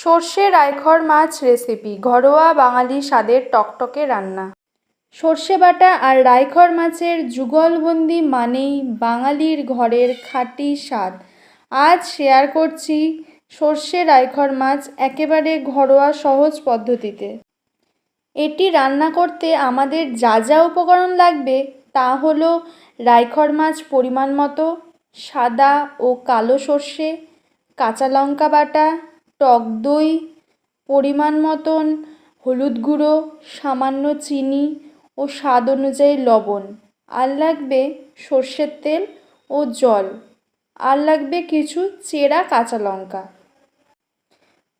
সর্ষে রায়খর মাছ রেসিপি ঘরোয়া বাঙালি স্বাদের টকটকে রান্না। সর্ষে বাটা আর রায়খর মাছের যুগলবন্দি মানেই বাঙালির ঘরের খাঁটি স্বাদ। আজ শেয়ার করছি সর্ষে রায়খর মাছ একেবারে ঘরোয়া সহজ পদ্ধতিতে। এটি রান্না করতে আমাদের যা যা উপকরণ লাগবে তা হলো রায়খর মাছ পরিমাণ মতো, সাদা ও কালো সর্ষে, কাঁচা লঙ্কা বাটা টক দই, পরিমাণ মতন হলুদ গুঁড়ো, সামান্য চিনি ও স্বাদ অনুযায়ী লবণ। আর লাগবে সর্ষের তেল ও জল। আর লাগবে কিছু চেরা কাঁচা লঙ্কা।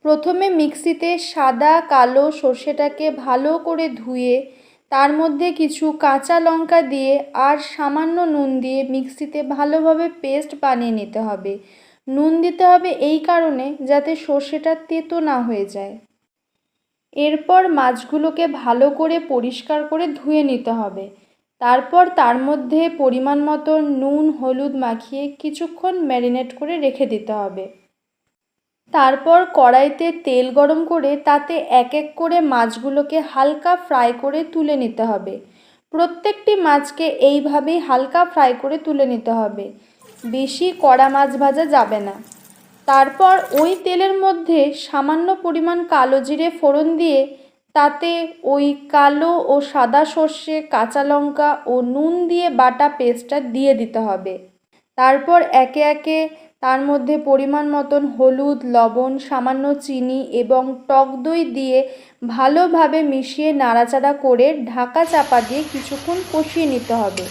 প্রথমে মিক্সিতে সাদা কালো সর্ষেটাকে ভালো করে ধুয়ে, তার মধ্যে কিছু কাঁচা লঙ্কা দিয়ে আর সামান্য নুন দিয়ে মিক্সিতে ভালোভাবে পেস্ট বানিয়ে নিতে হবে। নুন দিতে হবে এই কারণে যাতে সর্ষেটা তেতো না হয়ে যায়। এরপর মাছগুলোকে ভালো করে পরিষ্কার করে ধুয়ে নিতে হবে। তারপর তার মধ্যে পরিমাণ মতো নুন, হলুদ মাখিয়ে কিছুক্ষণ ম্যারিনেট করে রেখে দিতে হবে। তারপর কড়াইতে তেল গরম করে তাতে এক এক করে মাছগুলোকে হালকা ফ্রাই করে তুলে নিতে হবে। প্রত্যেকটি মাছকে এইভাবেই হালকা ফ্রাই করে তুলে নিতে হবে। বেশি কড়া মাছ ভাজা যাবে না। তারপর ওই তেলের মধ্যে সামান্য পরিমাণ কালো জিরে ফোড়ন দিয়ে তাতে ওই কালো ও সাদা সর্ষে, কাঁচা লঙ্কা ও নুন দিয়ে বাটা পেস্টটা দিয়ে দিতে হবে। তারপর একে একে তার মধ্যে পরিমাণ মতন হলুদ, লবণ, সামান্য চিনি এবং টক দই দিয়ে ভালোভাবে মিশিয়ে নাড়াচাড়া করে ঢাকা চাপা দিয়ে কিছুক্ষণ কষিয়ে নিতে হবে।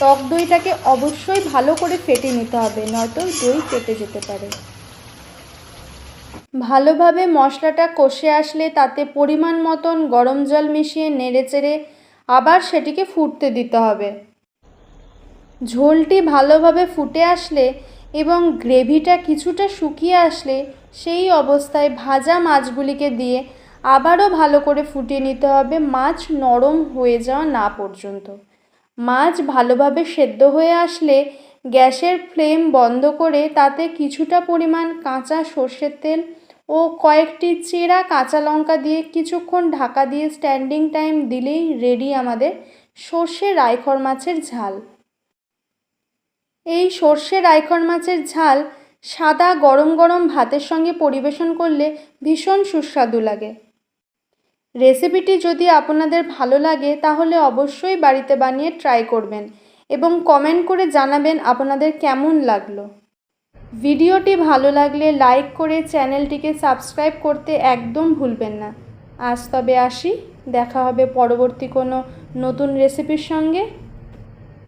টক দইটাকে অবশ্যই ভালো করে ফেটে নিতে হবে, নয়তো দই কেটে যেতে পারে। ভালোভাবে মশলাটা কষে আসলে তাতে পরিমাণ মতন গরম জল মিশিয়ে নেড়েচেড়ে আবার সেটিকে ফুটতে দিতে হবে। ঝোলটি ভালোভাবে ফুটে আসলে এবং গ্রেভিটা কিছুটা শুকিয়ে আসলে সেই অবস্থায় ভাজা মাছগুলিকে দিয়ে আবারও ভালো করে ফুটিয়ে নিতে হবে, মাছ নরম হয়ে যাওয়া না পর্যন্ত। মাছ ভালোভাবে সেদ্ধ হয়ে আসলে গ্যাসের ফ্লেম বন্ধ করে তাতে কিছুটা পরিমাণ কাঁচা সর্ষের তেল ও কয়েকটি চেরা কাঁচা লঙ্কা দিয়ে কিছুক্ষণ ঢাকা দিয়ে স্ট্যান্ডিং টাইম দিলেই রেডি আমাদের সর্ষে রায়খর মাছের ঝাল। এই সর্ষে রায়খর মাছের ঝাল সাদা গরম গরম ভাতের সঙ্গে পরিবেশন করলে ভীষণ সুস্বাদু লাগে। রেসিপিটি যদি আপনাদের ভালো লাগে, তাহলে অবশ্যই বাড়িতে বানিয়ে ট্রাই করবেন এবং কমেন্ট করে জানাবেন আপনাদের কেমন লাগল। ভিডিওটি ভালো লাগলে লাইক করে চ্যানেলটিকে সাবস্ক্রাইব করতে একদম ভুলবেন না। আজ তবে আসি, দেখা হবে পরবর্তী কোনো নতুন রেসিপির সঙ্গে।